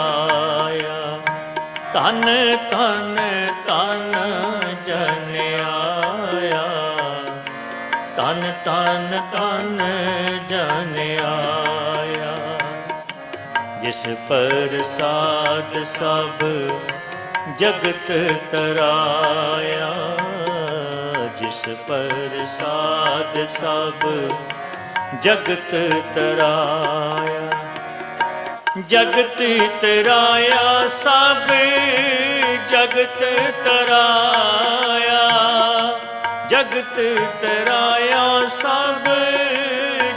ਆਇਆ। ਤਨ ਤਨ ਤਨ ਜਨ ਆਇਆ। ਤਨ ਤਨ ਤਨ ਜਨ ਆਇਆ। ਜਿਸ ਪ੍ਰਸਾਦ ਸਭ ਜਗਤ ਤਰਾਇਆ। ਜਿਸ ਪ੍ਰਸਾਦ ਸਭ ਜਗਤ ਤਰਾਇਆ। ਜਗਤ ਤਰਾਇਆ ਸਭ ਜਗਤ ਤਰਾਇਆ। ਜਗਤ ਤਰਾਇਆ ਸਭ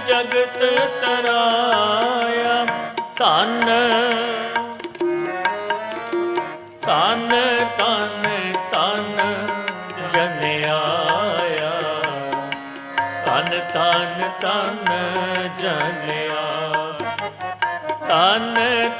ਜਗਤ ਤਰਾਇਆ। ਧੰਨ ਧੰਨ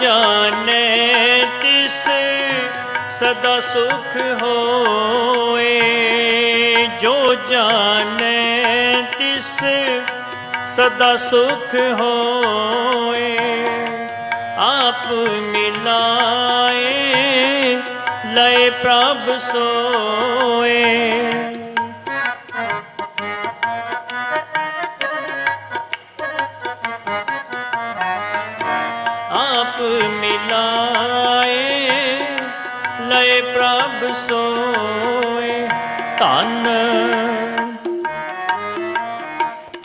ਜਾਣੇ ਤਿਸ ਸਦਾ ਸੁਖ ਹੋਏ। ਜੋ ਜਾਣੇ ਤਿਸ ਸਦਾ ਸੁਖ ਹੋਏ। ਆਪ ਮਿਲਾਏ, ਲਏ ਪ੍ਰਭ ਸੋਏ। ਧੰਨ।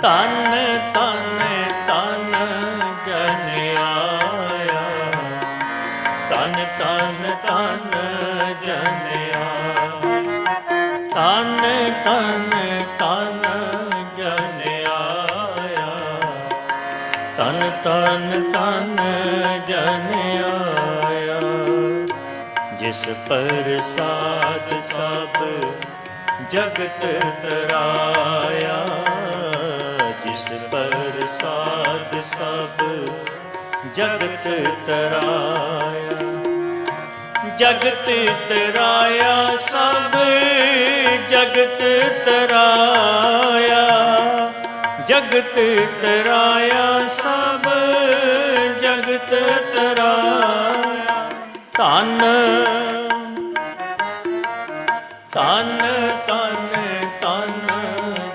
ਤਨ ਧਨ ਧਨ ਜਨ ਆਇਆ। ਤਨ ਤਨ ਤਨ ਜਨ ਆਇਆ। ਤਨ ਤਨ ਤਨ ਜਨ ਆਇਆ। ਤਨ ਤਨ ਤਨ ਜਨ ਆਇਆ। ਜਿਸ ਪ੍ਰਸਾਦ ਸਭ ਜਗਤ ਤਰਾਇਆ, ਜਿਸ ਸਾਧ ਸਭ ਜਗਤ ਤਰਾਇਆ। ਜਗਤ ਤਰਾਇਆ ਸਭ ਜਗਤ ਤਰਾਇਆ। ਜਗਤ ਤਰਾਇਆ ਸਭ ਜਗਤ ਤਰਾਇਆ। ਧੰਨ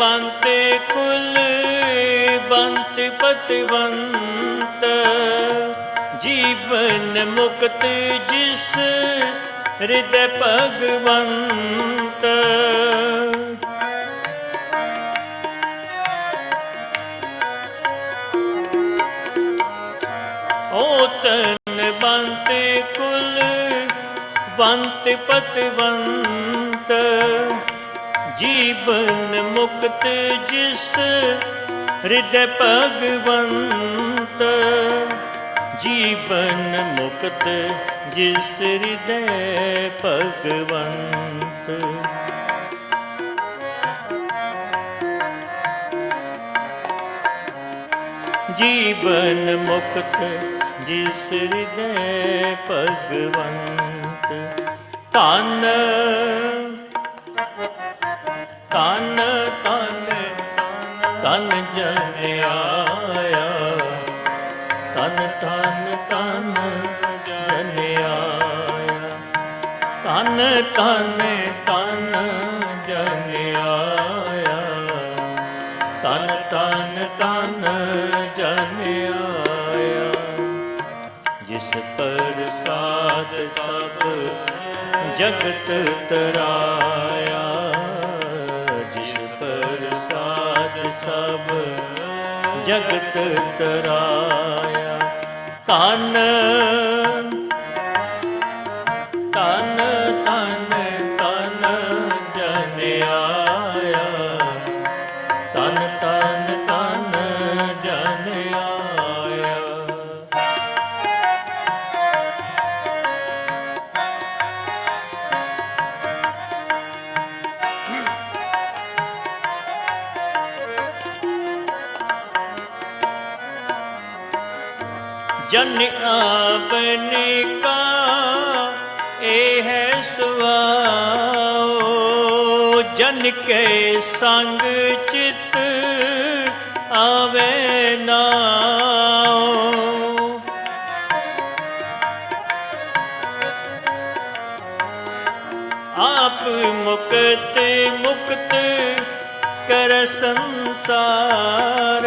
ਬੰਤੇ ਕੁਲ, ਬੰਤ ਪਤਵੰਤ। ਜੀਵਨ ਮੁਕਤ ਜਿਸ ਹਿਰਦੈ ਭਗਵੰਤ। ਓਤਨ ਤਨ ਬੰਤੇ ਕੁਲ, ਬੰਤ ਪਤਵੰਤ। ਜੀਵਨ ਮੁਕਤ ਜਿਸ ਹਿਰਦੈ ਭਗਵੰਤ। ਜੀਵਨ ਮੁਕਤ ਜਿਸ ਹਿਰਦੈ ਭਗਵੰਤ। ਜੀਵਨ ਮੁਕਤ ਜਿਸ ਹਿਰਦੈ ਭਗਵੰਤ। ਧੰਨ ਤਨ ਜਨ ਆਇਆ। ਤਨ ਤਨ ਤਨ ਜਨ ਆਇਆ। ਤਨ ਤਨ ਤਨ ਜਨ ਆਇਆ। ਤਨ ਤਨ ਤਨ ਜਨ ਆਇਆ। ਜਿਸ ਪ੍ਰਸਾਦ ਸਭ ਜਗਤ ਤਰਾਇਆ। ਜਗਤ ਤਰਾਇਆ। ਤਨ ਜਨ ਆਪਨੇ ਕਾ, ਇਹ ਹੈ ਸੁਆਓ ਜਨ ਕੇ ਸੰਗ ਚਿਤ ਆਵੇ ਨਾਓ ਆਪ ਮੁਕਤ ਮੁਕਤ ਕਰ ਸੰਸਾਰ।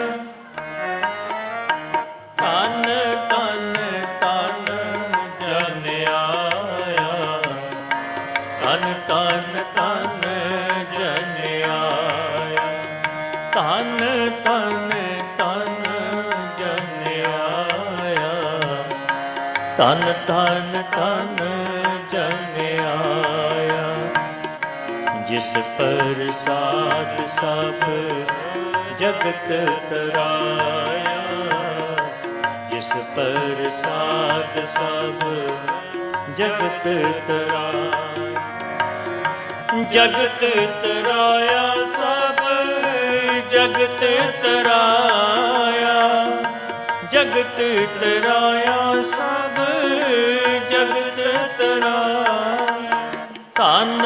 ਤਨ ਧਨ ਤਨ ਜਨ ਆਇਆ। ਧਨ ਧਨ ਤਨ ਜਨ ਆਇਆ। ਤਨ ਤਨ ਤਨ ਜਨ ਆਇਆ। ਜਿਸ ਪ੍ਰਸਾਦ ਸਭ ਜਗਤ ਤਰਾਇਆ। ਜਿਸ ਪਰ ਪ੍ਰਸਾਦ ਸਭ ਜਗਤ ਤਰਾਇਆ। ਜਗਤ ਤਰਾਇਆ ਸਭ ਜਗਤ ਤਰਾਇਆ। ਜਗਤ ਤਰਾਇਆ ਸਭ ਜਗਤ ਤਰਾਇਆ। ਧੰਨ